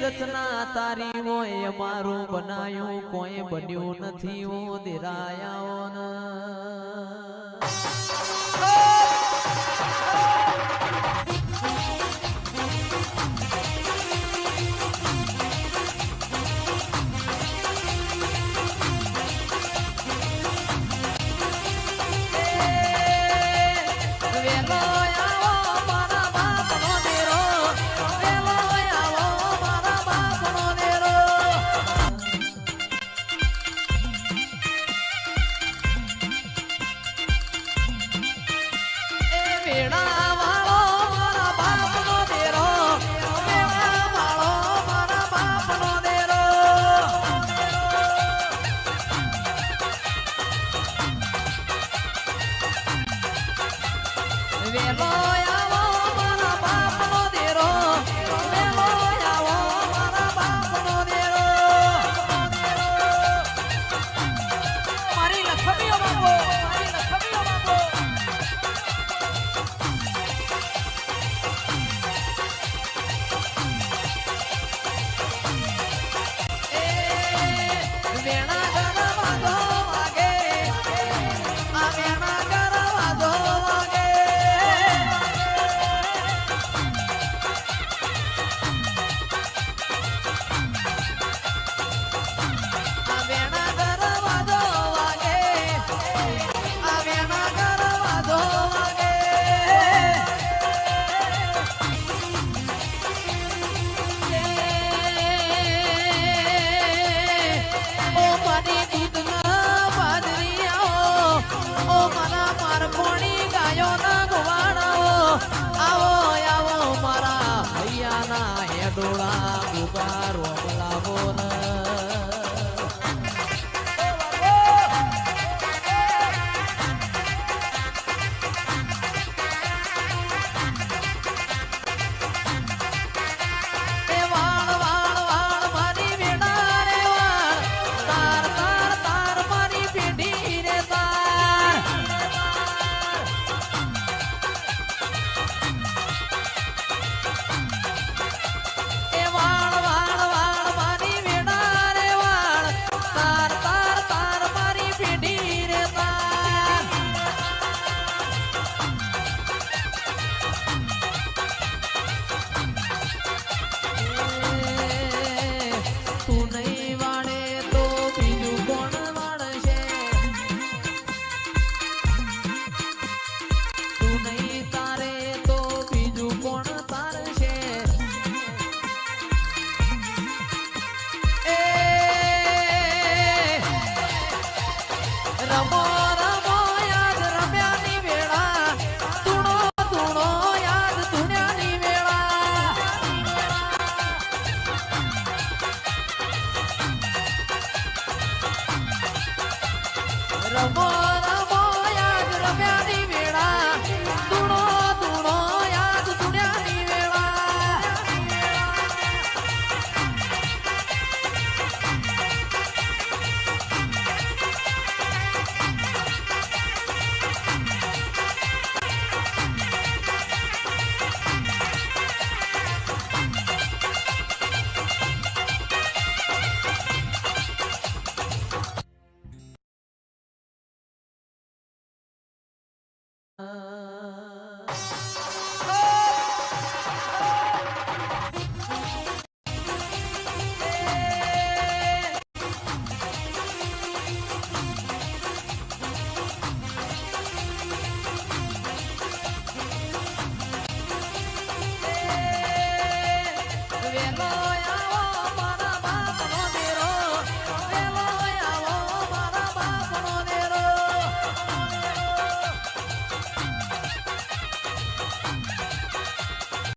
રચના તારી હોય મારું બનાયું કોઈ બન્યું નથી ઓ દિરાયા വേണം Yeah. ડોળા ઊભા રોમ લાવો ને. Bye. Uh,